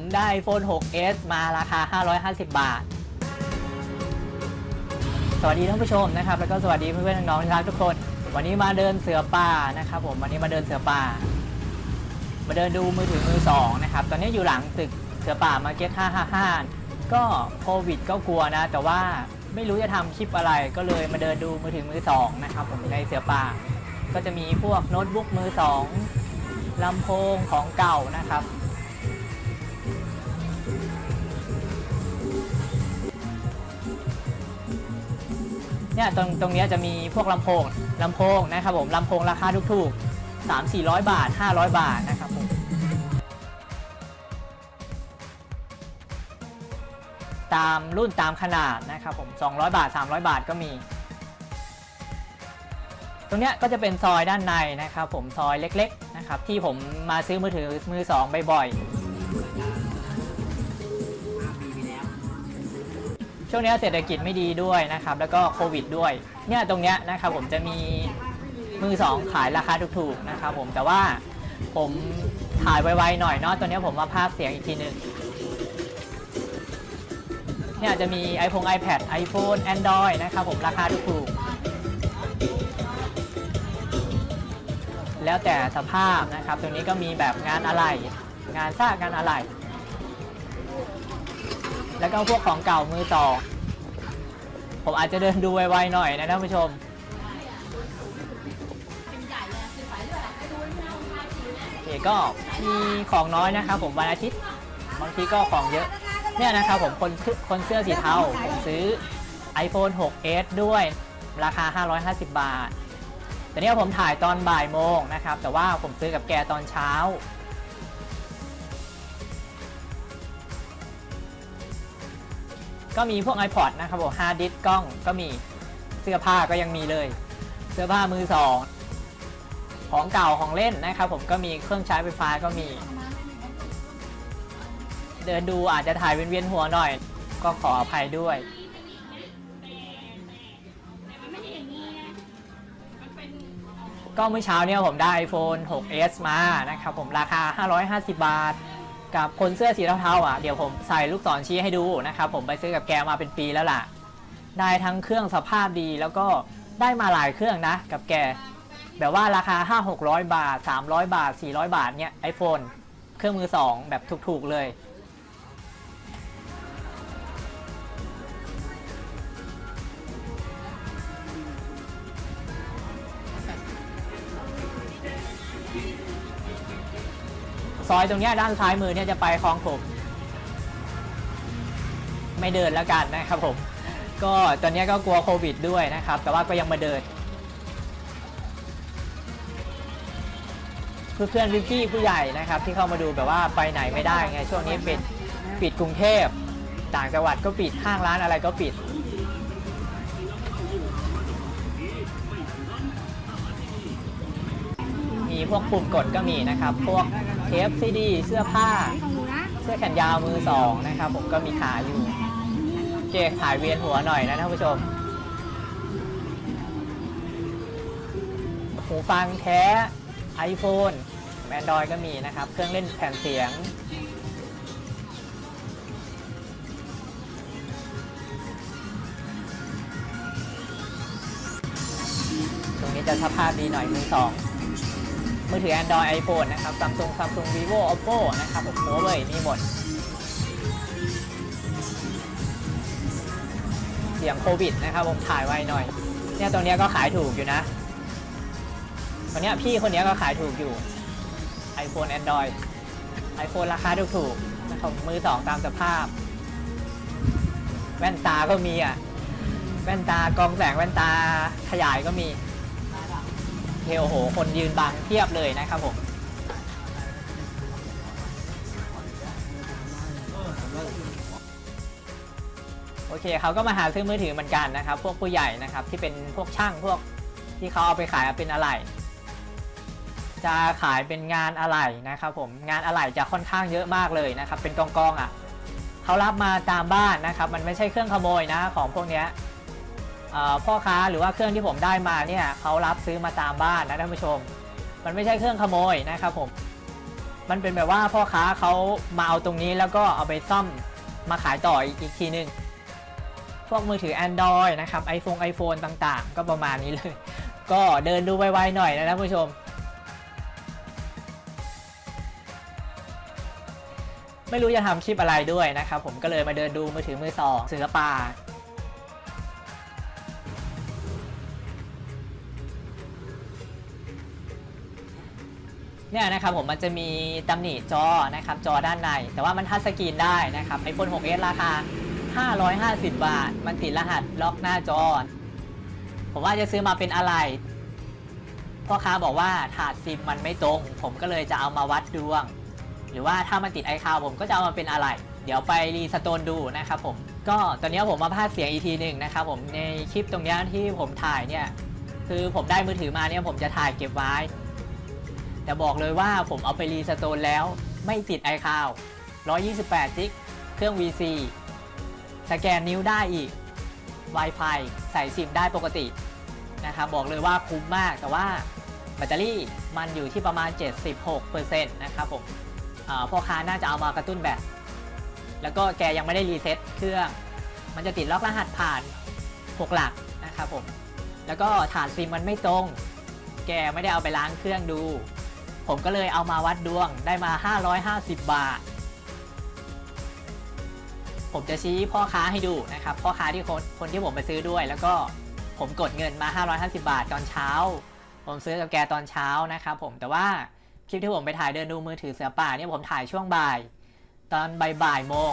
ผมได้ iPhone 6s มาราคา 550 บาท สวัสดีท่านผู้ชมนะครับ แล้วก็สวัสดีเพื่อนๆน้องๆที่รักทุกคน วันนี้มาเดินเสือป่านะครับผม วันนี้มาเดินเสือป่า มาเดินดูมือถือมือสองนะครับ ตอนนี้อยู่หลังตึกเสือป่ามาเก็ต555 ก็โควิดก็กลัวนะ แต่ว่าไม่รู้จะทำคลิปอะไร ก็เลยมาเดินดูมือถือมือสองนะครับผมในเสือป่า ก็จะมีพวกโน้ตบุ๊กมือสองลำโพงของเก่านะครับ เนี่ยตรงตรงนี้จะมีพวกลำโพงลำโพงนะครับผมลำโพงราคาถูกๆ3 400 บาท 500 บาทนะครับผมตามรุ่นตามขนาดนะครับผม 200 บาท 300 บาทก็มี ตรงเนี้ยก็จะเป็นซอยด้านในนะครับผมซอยเล็กๆนะครับที่ผมมาซื้อมือถือมือสองบ่อยๆ ช่วงนี้เศรษฐกิจไม่ดีด้วยนะครับ แล้วก็โควิดด้วย เนี่ยตรงเนี้ยนะครับผมจะมีมือสองขายราคาถูกๆนะครับผมแต่ว่าผมถ่ายไวๆหน่อยเนาะตัวนี้ผมมาภาพเสียงอีกทีหนึ่งเนี่ยจะมี iPhone iPad iPhone Android นะครับผมราคาถูกๆแล้วแต่สภาพนะครับ ตรงนี้ก็มีแบบงานอะไร งานสร้างงานอะไร แล้วก็พวกของเก่ามือสองผมอาจจะเดินดูไวๆหน่อยนะท่านผู้ชม โอเคก็มีของน้อยนะครับผมวันอาทิตย์บางทีก็ของเยอะ เนี่ยนะครับผมคนคนเสื้อสีเทาผมซื้อ iPhone 6s ด้วยราคา 550 บาท แต่เนี่ยผมถ่ายตอนบ่ายโมงนะครับ แต่ว่าผมซื้อกับแกตอนเช้า ก็มีพวก iPod นะครับผมฮาร์ดดิสก์กล้องก็มีเสื้อผ้าก็ยังมีเลย เสื้อผ้ามือสองของเก่าของเล่นนะครับผมก็มีเครื่องใช้ไฟฟ้าก็มี เดินดูอาจจะถ่ายเวียนๆหัวหน่อย ก็ขออภัยด้วย ก็เมื่อเช้าเนี่ยผมได้ iPhone 6s มานะครับผมราคา 550 บาท กับคนเสื้อสีเทาๆอะเดี๋ยวผมใส่ลูกศรชี้ให้ดูนะครับผมไปซื้อกับแกมาเป็นปีแล้วล่ะ ได้ทั้งเครื่องสภาพดีแล้วก็ได้มาหลายเครื่องนะ กับแก แบบว่าราคา 5 600 บาท 300 บาท 400 บาทเนี่ยไอโฟนเครื่องมือ 2 แบบถูกๆเลย ซอยตรงนี้ด้านซ้ายมือเนี่ยจะไปคลองถมไม่เดินแล้วกันนะครับผมก็ตอนนี้ก็กลัวโควิดด้วยนะครับ แต่ว่าก็ยังมาเดินเพื่อนเพื่อนๆพี่ๆผู้ใหญ่นะครับ ที่เข้ามาดูแบบว่าไปไหนไม่ได้ไงช่วงนี้ปิดปิดกรุงเทพต่างจังหวัดก็ปิดห้างร้านอะไรก็ปิด มีพวกปุ่มกดก็มีนะครับ พวกเทปซีดี เสื้อผ้า เสื้อแขนยาวมือสองนะครับ ผมก็มีขายอยู่ เจขายเวียนหัวหน่อยนะท่านผู้ชม หูฟังแท้ iPhone Android ก็มีนะครับ เครื่องเล่นแผ่นเสียง ตรงนี้จะสภาพดีหน่อยมือสอง มือถือ Android iPhone นะครับ Samsung Samsung Vivo Oppo นะครับผม Huawei มีหมด เสียงโควิดนะครับผมถ่ายไว้หน่อย เนี่ยตรงนี้ก็ขายถูกอยู่นะตอนนี้พี่คนนี้ก็ขายถูกอยู่ iPhone Android iPhone ราคาถูกๆนะครับมือสองตามสภาพ แว่นตาก็มีอะ แว่นตากรองแสงแว่นตาขยายก็มี เทโอ้โห คนยืนบังเทียบเลยนะครับผมโอเคเขาก็มาหาซื้อมือถือเหมือนกันนะครับ พวกผู้ใหญ่นะครับที่เป็นพวกช่างพวกที่เขาเอาไปขายเป็นอะไหล่จะขายเป็นงานอะไหล่นะครับผมงานอะไหล่จะค่อนข้างเยอะมากเลยนะครับ เป็นกองกองๆอะเขารับมาตามบ้านนะครับ มันไม่ใช่เครื่องขโมยนะของพวกเนี้ย พ่อค้าหรือว่าเครื่องที่ผมได้มาเนี่ยเขารับซื้อมาตามบ้านนะท่านผู้ชม มันไม่ใช่เครื่องขโมยนะครับผม มันเป็นแบบว่าพ่อค้าเขามาเอาตรงนี้แล้วก็เอาไปซ่อมมาขายต่ออีกทีหนึงพวกมือถือ Android นะครับ iPhone iPhone ต่างๆ ก็ประมาณนี้เลย ก็เดินดูไวๆหน่อยนะท่านผู้ชม ไม่รู้จะทำคลิปอะไรด้วยนะครับผมก็เลยมาเดินดูมือถือมือสองเสือป่า เนี่ยนะครับผมมันจะมีตำหนิจอนะครับจอด้านใน แต่ว่ามันทัชสกรีนได้นะครับ iPhone 6s ราคา 550 บาท มันติดรหัสล็อกหน้าจอ ผมว่าจะซื้อมาเป็นอะไรพ่อค้าบอกว่าถาดซิมมันไม่ตรง ผมก็เลยจะเอามาวัดดวง หรือว่าถ้ามันติดไอคาวผมก็จะเอามาเป็นอะไร เดี๋ยวไปรีสโตนดูนะครับผมก็ตอนนี้ผมมาพากย์เสียงอีกทีหนึ่งนะครับผมในคลิปตรงนี้ที่ผมถ่ายเนี่ยคือผมได้มือถือมาเนี่ยผมจะถ่ายเก็บไว้ แต่บอกเลยว่าผมเอาไปรีสโตนแล้วไม่ติด iCloud 128จิกเครื่อง VC สแกนนิ้วได้อีก Wi-Fi ใส่ซิมได้ปกตินะครับบอกเลยว่าคุ้มมากแต่ว่าแบตเตอรี่มันอยู่ที่ประมาณ 76%นะครับผมพ่อค้าน่าจะเอามากระตุ้นแบตแล้วก็แกยังไม่ได้รีเซ็ตเครื่อง มันจะติดล็อกรหัสผ่าน 6 หลักนะครับผม แล้วก็ฐานซิมมันไม่ตรง แกไม่ได้เอาไปล้างเครื่องดู ผมก็เลยเอามาวัดดวงได้มา 550 บาท ผมจะชี้พ่อค้าให้ดูนะครับ พ่อค้าที่คนคนที่ผมไปซื้อด้วย แล้วก็ผมกดเงินมา 550 บาทตอนเช้า ผมซื้อกับแกตอนเช้านะครับผมแต่ว่าคลิปที่ผมไปถ่ายเดินดูมือถือเสือป่าเนี่ยผมถ่ายช่วงบ่าย ตอนบ่ายบ่ายโมง